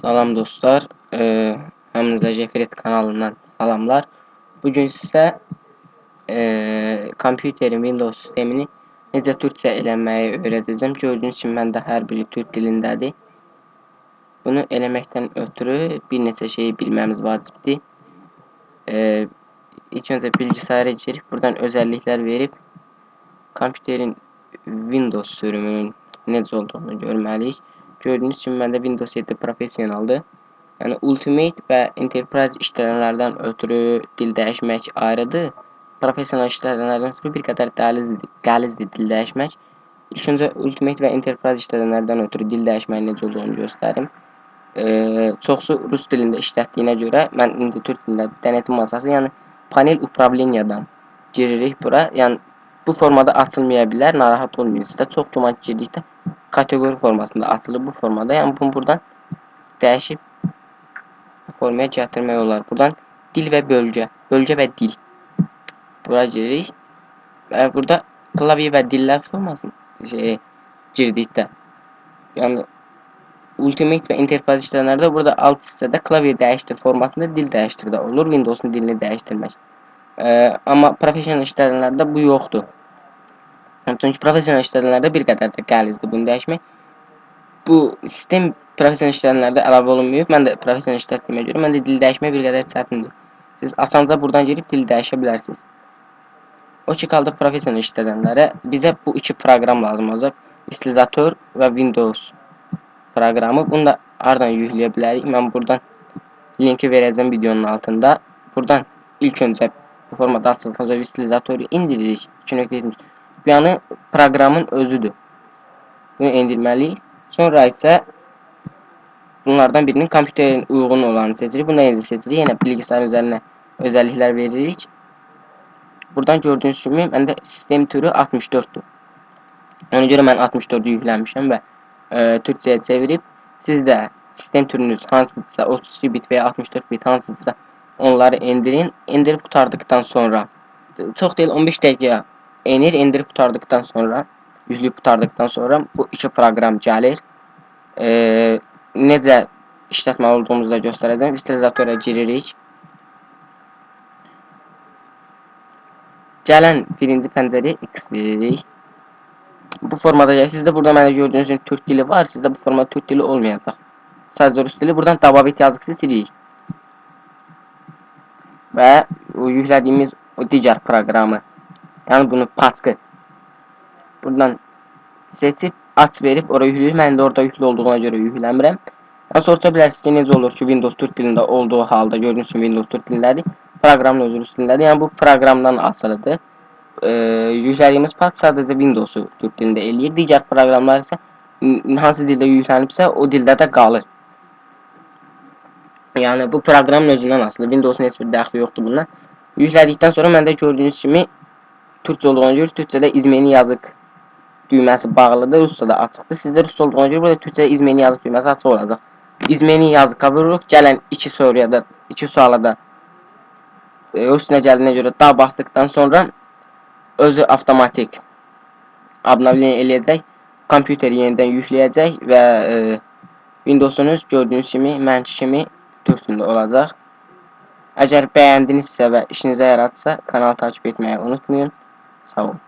Salam dostlar, ee, hamınıza Jefret kanalından salamlar. Bugün sizə ee, kompüterin Windows sistemini necə türkçə eləməyi öyrədəcəm. Gördüyünüz kimi məndə hər biri türk dilindədir. Bunu eləməkdən ötürü bir neçə şeyi bilməmiz vacibdir. Ee, ilk öncə bilgisayara girib, buradan özəlliklər verib, kompüterin Windows sürümünün necə olduğunu görməliyik. Gördüyünüz kimi məndə Windows 7 professionaldır. Yəni Ultimate və Enterprise işlədənlərdən ötürü dil dəyişmək ayrıdır. Professional işlədənlərdən ötürü bir qədər qəlizdir, qəlizdir dil dəyişmək. İlk öncə Ultimate və Enterprise işlədənlərdən ötürü dil dəyişməyin necə olduğunu göstərim. Ee, çoxsu rus dilində işlətdiyinə görə mən indi türk dilində denetim masası, yəni panel upravleniyadan giririk bura. Yəni bu formada açılmaya bilər, narahat olmayın. Sizdə çox güman girdikdə kateqori formasında açılır bu formada. Yəni bunu buradan dəyişib formaya gətirmək olar. Buradan dil və bölgə, bölgə və dil. Bura giririk. Və burada klavye və dillər formasını şey, girdikdə. Yəni Ultimate və Enterprise işlənlərdə burada alt hissədə klavye dəyişdir formasında dil dəyişdir də olur. Windows'un dilini dəyişdirmək. Ee, amma professional işlədənlərdə bu yoxdur. Çünki professional işlədənlərdə bir qədər də qəlizdir bunu dəyişmək. Bu sistem professional işlədənlərdə əlavə olunmayıb. Mən də professional işlətdiyimə görə mən də dil dəyişmək bir qədər çətindir. Siz asanca buradan girib dil dəyişə bilərsiniz. O ki qaldı professional işlədənlərə bizə bu iki proqram lazım olacaq. İstilizator və Windows proqramı. Bunu da hardan yükləyə bilərik? Mən buradan linki verəcəm videonun altında. Buradan ilk öncə bu formada açıldıqdan sonra utilizatoru indiririk. 2.70. Yəni proqramın özüdür. Bunu indirməliyik. Sonra isə bunlardan birinin kompüterin uyğun olanı seçirik. Bunu necə seçirik? Yenə bilgisayar üzərinə özəlliklər veririk. Buradan gördüyünüz kimi məndə sistem türü 64-dür. Ona görə mən 64-ü yükləmişəm və e, Türkçəyə çevirib siz də sistem türünüz hansıdırsa 32 bit veya 64 bit hansıdırsa onları indirin. İndirib qutardıqdan sonra çox deyil 15 dəqiqəyə enir. İndirib qutardıqdan sonra yükləyib qutardıqdan sonra bu iki proqram gəlir. E, necə işlətməli olduğumuzu da göstərəcəm. İstilizatora giririk. Gələn birinci pəncərəyə X veririk bu formada gəlir. Sizdə burada mənə gördüyünüz kimi türk dili var. Sizdə bu formada türk dili olmayacaq. Sadəcə rus dili. Buradan dababit yazdıqsa silirik. Və yüklədiyimiz digər proqramı. Yəni bunu paçkı. Buradan seçib aç verib ora yükləyir. Mən də orada yüklü olduğuna görə yükləmirəm. Yəni soruşa bilərsiniz olur ki, Windows Türk dilində olduğu halda gördüyünüz kimi Windows Türk dilindədir. Proqramın özü rus dilindədir. Yəni bu proqramdan asılıdır e, yüklədiyimiz pak sadəcə Windows-u türk dilində eləyir. Digər proqramlar isə hansı dildə yüklənibsə, o dildə də qalır. Yəni bu proqramın özündən asılı. Windows-un heç bir dəxli yoxdur bundan. Yüklədikdən sonra məndə gördüyünüz kimi türkçə olduğuna görə türkçədə izmeni yazıq düyməsi bağlıdır, ruscada açıqdır. Sizdə rus olduğuna görə burada türkçədə izmeni yazıq düyməsi açıq olacaq. İzmeni yazıqa vururuq. Gələn iki soruya da, iki suala da e, üstünə gəldiyinə görə da basdıqdan sonra özü avtomatik obnovleniya eləyəcək. Kompüteri yenidən yükləyəcək və e, Windows-unuz gördüyünüz kimi mənki kimi türkçündə olacaq. Əgər bəyəndinizsə və işinizə yaratsa kanal takip etməyi unutmayın. so